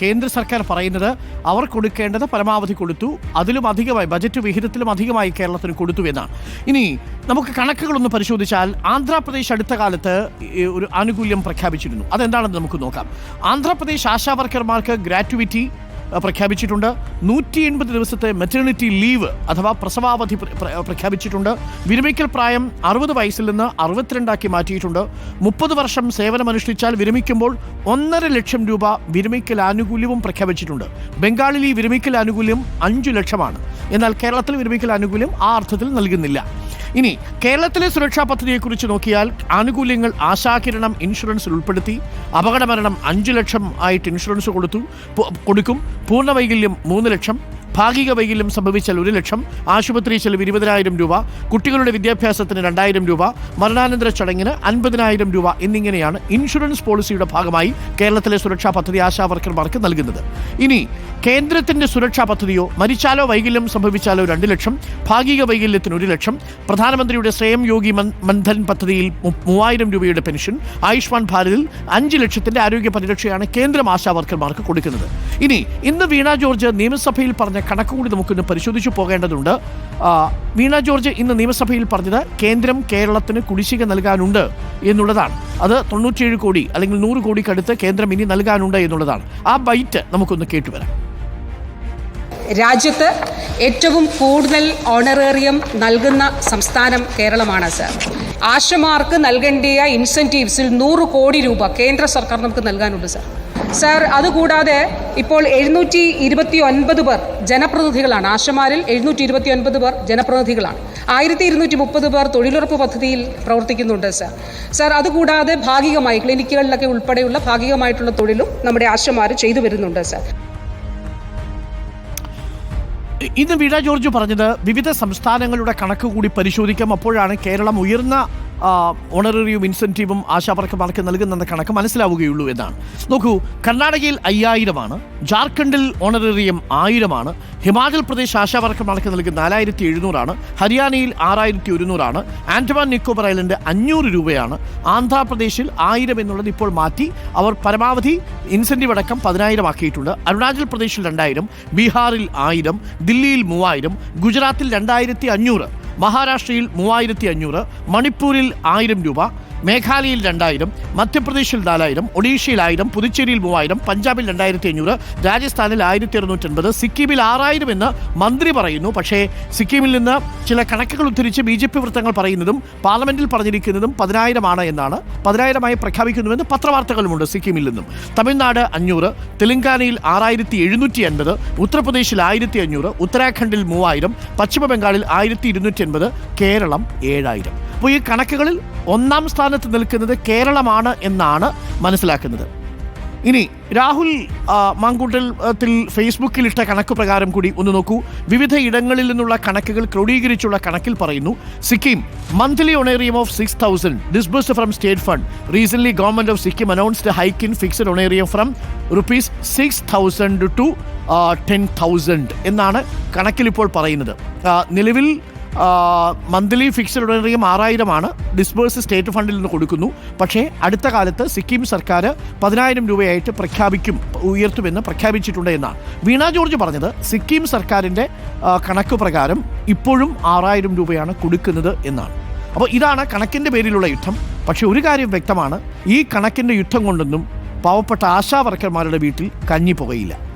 കേന്ദ്ര സർക്കാർ പറയുന്നത് അവർ കൊടുക്കേണ്ടത് പരമാവധി കൊടുത്തു അതിലും അധികമായി ബജറ്റ് വിഹിതത്തിലും അധികമായി കേരളത്തിന് കൊടുത്തു എന്നാണ് ഇനി നമുക്ക് കണക്കുകളൊന്ന് പരിശോധിച്ചാൽ ആന്ധ്രാപ്രദേശ് അടുത്ത കാലത്ത് ഒരു ആനുകൂല്യം പ്രഖ്യാപിച്ചിരുന്നു. അതെന്താണെന്ന് നമുക്ക് നോക്കാം. ആന്ധ്രാപ്രദേശ് ആശാ വർക്കർമാർക്ക് ഗ്രാറ്റുവിറ്റി പ്രഖ്യാപിച്ചിട്ടുണ്ട്. നൂറ്റി എൺപത് ദിവസത്തെ മെറ്റേണിറ്റി ലീവ് അഥവാ പ്രസവാവധി പ്ര- പ്ര- പ്രഖ്യാപിച്ചിട്ടുണ്ട്. വിരമിക്കൽ പ്രായം അറുപത് വയസ്സിൽ നിന്ന് അറുപത്തിരണ്ടാക്കി മാറ്റിയിട്ടുണ്ട്. മുപ്പത് വർഷം സേവനമനുഷ്ഠിച്ചാൽ വിരമിക്കുമ്പോൾ ഒന്നര ലക്ഷം രൂപ വിരമിക്കൽ ആനുകൂല്യവും പ്രഖ്യാപിച്ചിട്ടുണ്ട്. ബംഗാളിൽ ഈ വിരമിക്കൽ ആനുകൂല്യം അഞ്ചു ലക്ഷമാണ്. എന്നാൽ കേരളത്തിൽ വിരമിക്കൽ ആനുകൂല്യം ആ അർത്ഥത്തിൽ നൽകുന്നില്ല. ഇനി കേരളത്തിലെ സുരക്ഷാ പദ്ധതിയെക്കുറിച്ച് നോക്കിയാൽ ആനുകൂല്യങ്ങൾ ആശാകിരണം ഇൻഷുറൻസിൽ ഉൾപ്പെടുത്തി അപകടമരണം അഞ്ചു ലക്ഷം ആയിട്ട് ഇൻഷുറൻസ് കൊടുത്തു. കൊടുക്കും. പൂർണ വൈകല്യം മൂന്ന് ലക്ഷം. ഭാഗിക വൈകല്യം സംഭവിച്ചാൽ ഒരു ലക്ഷം. ആശുപത്രി ചെലവ് ഇരുപതിനായിരം രൂപ. കുട്ടികളുടെ വിദ്യാഭ്യാസത്തിന് രണ്ടായിരം രൂപ. മരണാനന്തര ചടങ്ങിന് അൻപതിനായിരം രൂപ എന്നിങ്ങനെയാണ് ഇൻഷുറൻസ് പോളിസിയുടെ ഭാഗമായി കേരളത്തിലെ സുരക്ഷാ പദ്ധതി ആശാവർക്കർമാർക്ക് നൽകുന്നത്. ഇനി കേന്ദ്രത്തിന്റെ സുരക്ഷാ പദ്ധതിയോ മരിച്ചാലോ വൈകല്യം സംഭവിച്ചാലോ രണ്ട് ലക്ഷം ഭാഗിക വൈകല്യത്തിന് ഒരു ലക്ഷം പ്രധാനമന്ത്രിയുടെ സ്വയം യോഗി മന്ധൻ പദ്ധതിയിൽ മൂവായിരം രൂപയുടെ പെൻഷൻ ആയുഷ്മാൻ ഭാരതിൽ അഞ്ച് ലക്ഷത്തിന്റെ ആരോഗ്യ പരിരക്ഷയാണ് കേന്ദ്രം ആശാ വർക്കർമാർക്ക് കൊടുക്കുന്നത്. ഇനി ഇന്ന് വീണ ജോർജ് നിയമസഭയിൽ പറഞ്ഞ കണക്ക് കൂടി നമുക്കൊന്ന് പരിശോധിച്ചു പോകേണ്ടതുണ്ട്. വീണ ജോർജ് ഇന്ന് നിയമസഭയിൽ പറഞ്ഞത് കേന്ദ്രം കേരളത്തിന് കുടിശ്ശിക നൽകാനുണ്ട് എന്നുള്ളതാണ്. അത് തൊണ്ണൂറ്റിയേഴ് കോടി അല്ലെങ്കിൽ നൂറ് കോടിക്കടുത്ത് കേന്ദ്രം ഇനി നൽകാനുണ്ട് എന്നുള്ളതാണ്. ആ ബൈറ്റ് നമുക്കൊന്ന് കേട്ടുവരാം. രാജ്യത്ത് ഏറ്റവും കൂടുതൽ ഓണറേറിയം നൽകുന്ന സംസ്ഥാനം കേരളമാണ് സർ ആശമാർക്ക് നൽകേണ്ടിയ ഇൻസെന്റീവ്സിൽ നൂറ് കോടി രൂപ കേന്ദ്ര സർക്കാർ നമുക്ക് നൽകാനുണ്ട് സർ സർ അതുകൂടാതെ ഇപ്പോൾ എഴുന്നൂറ്റി ഇരുപത്തി ഒൻപത് പേർ ജനപ്രതിനിധികളാണ്. ആശമാരിൽ എഴുന്നൂറ്റി ഇരുപത്തി ഒൻപത് പേർ ജനപ്രതിനിധികളാണ്. ആയിരത്തി ഇരുന്നൂറ്റി മുപ്പത് പേർ തൊഴിലുറപ്പ് പദ്ധതിയിൽ പ്രവർത്തിക്കുന്നുണ്ട് സർ സർ അതുകൂടാതെ ഭാഗികമായി ക്ലിനിക്കുകളിലൊക്കെ ഉൾപ്പെടെയുള്ള ഭാഗികമായിട്ടുള്ള തൊഴിലും നമ്മുടെ ആശമാർ ചെയ്തു വരുന്നുണ്ട് സർ ഇന്ന് വീണ ജോർജ് പറഞ്ഞത് വിവിധ സംസ്ഥാനങ്ങളുടെ കണക്ക് കൂടി പരിശോധിക്കാം അപ്പോഴാണ് കേരളം ഉയർന്ന ഓണററിയും ഇൻസെന്റീവും ആശാവർക്കമാർക്ക് നൽകുന്നെന്ന കണക്ക് മനസ്സിലാവുകയുള്ളൂ എന്നാണ്. നോക്കൂ കർണാടകയിൽ അയ്യായിരമാണ് ജാർഖണ്ഡിൽ ഓണററിയം ആയിരമാണ് ഹിമാചൽ പ്രദേശ് ആശാവർക്കമാർക്ക് നൽകുന്ന നാലായിരത്തി എഴുന്നൂറാണ് ഹരിയാനയിൽ ആറായിരത്തി ഒരുന്നൂറാണ് ആൻഡമാൻ നിക്കോബർ ഐലൻഡ് അഞ്ഞൂറ് രൂപയാണ് ആന്ധ്രാപ്രദേശിൽ ആയിരം എന്നുള്ളത് ഇപ്പോൾ മാറ്റി അവർ പരമാവധി ഇൻസെന്റീവ് അടക്കം പതിനായിരം ആക്കിയിട്ടുണ്ട് അരുണാചൽ പ്രദേശിൽ രണ്ടായിരം ബീഹാറിൽ ആയിരം ദില്ലിയിൽ മൂവായിരം ഗുജറാത്തിൽ രണ്ടായിരത്തി അഞ്ഞൂറ് മഹാരാഷ്ട്രയിൽ മൂവായിരത്തി അഞ്ഞൂറ് മണിപ്പൂരിൽ ആയിരം രൂപ മേഘാലയയിൽ രണ്ടായിരം മധ്യപ്രദേശിൽ നാലായിരം ഒഡീഷയിൽ ആയിരം പുതുച്ചേരിയിൽ മൂവായിരം പഞ്ചാബിൽ രണ്ടായിരത്തി അഞ്ഞൂറ് രാജസ്ഥാനിൽ ആയിരത്തി അറുന്നൂറ്റൻപത് സിക്കിമിൽ ആറായിരം എന്ന് മന്ത്രി പറയുന്നു. പക്ഷേ സിക്കിമിൽ നിന്ന് ചില കണക്കുകൾ ഉദ്ധരിച്ച് ബി ജെ പി വൃത്തങ്ങൾ പറയുന്നതും പാർലമെന്റിൽ പറഞ്ഞിരിക്കുന്നതും പതിനായിരമാണ് എന്നാണ് പതിനായിരമായി പ്രഖ്യാപിക്കുന്നുവെന്ന് പത്രവാർത്തകളുമുണ്ട് സിക്കിമിൽ നിന്നും. തമിഴ്നാട് അഞ്ഞൂറ് തെലങ്കാനയിൽ ആറായിരത്തി എഴുന്നൂറ്റി അൻപത് ഉത്തർപ്രദേശിൽ ആയിരത്തി അഞ്ഞൂറ് ഉത്തരാഖണ്ഡിൽ മൂവായിരം പശ്ചിമ ബംഗാളിൽ ആയിരത്തി ഇരുന്നൂറ്റി അൻപത് കേരളം ഏഴായിരം. അപ്പോൾ ഈ കണക്കുകളിൽ ഒന്നാം സ്ഥാനത്ത് നിൽക്കുന്നത് കേരളമാണ് എന്നാണ് മനസ്സിലാക്കുന്നത്. ഇനി രാഹുൽ മാങ്കൂട്ടത്തിൽ ഫേസ്ബുക്കിൽ ഇട്ട കണക്ക് പ്രകാരം കൂടി ഒന്ന് നോക്കൂ. വിവിധ ഇടങ്ങളിൽ നിന്നുള്ള കണക്കുകൾ ക്രോഡീകരിച്ചുള്ള കണക്കിൽ പറയുന്നു. Sikkim monthly honorarium of six thousand disburse from state fund recent government of Sikkim announced hike in fixed honorarium from rupees six thousand to ten thousand എന്നാണ് കണക്കിൽ ഇപ്പോൾ പറയുന്നത്. നിലവിൽ മന്ത്ലി ഫിക്സഡ് ഉടനടിയും ആറായിരമാണ്. ഡിസ്ബേഴ്സ് സ്റ്റേറ്റ് ഫണ്ടിൽ നിന്ന് കൊടുക്കുന്നു. പക്ഷേ അടുത്ത കാലത്ത് സിക്കിം സർക്കാർ പതിനായിരം രൂപയായിട്ട് പ്രഖ്യാപിക്കും ഉയർത്തുമെന്ന് പ്രഖ്യാപിച്ചിട്ടുണ്ട് എന്നാണ്. വീണ ജോർജ് പറഞ്ഞത് സിക്കിം സർക്കാരിന്റെ കണക്ക് പ്രകാരം ഇപ്പോഴും ആറായിരം രൂപയാണ് കൊടുക്കുന്നത് എന്നാണ്. അപ്പോൾ ഇതാണ് കണക്കിന്റെ പേരിലുള്ള യുദ്ധം. പക്ഷേ ഒരു കാര്യം വ്യക്തമാണ് ഈ കണക്കിന്റെ യുദ്ധം കൊണ്ടൊന്നും പാവപ്പെട്ട ആശാ വർക്കർമാരുടെ വീട്ടിൽ കഞ്ഞി പുകയില്ല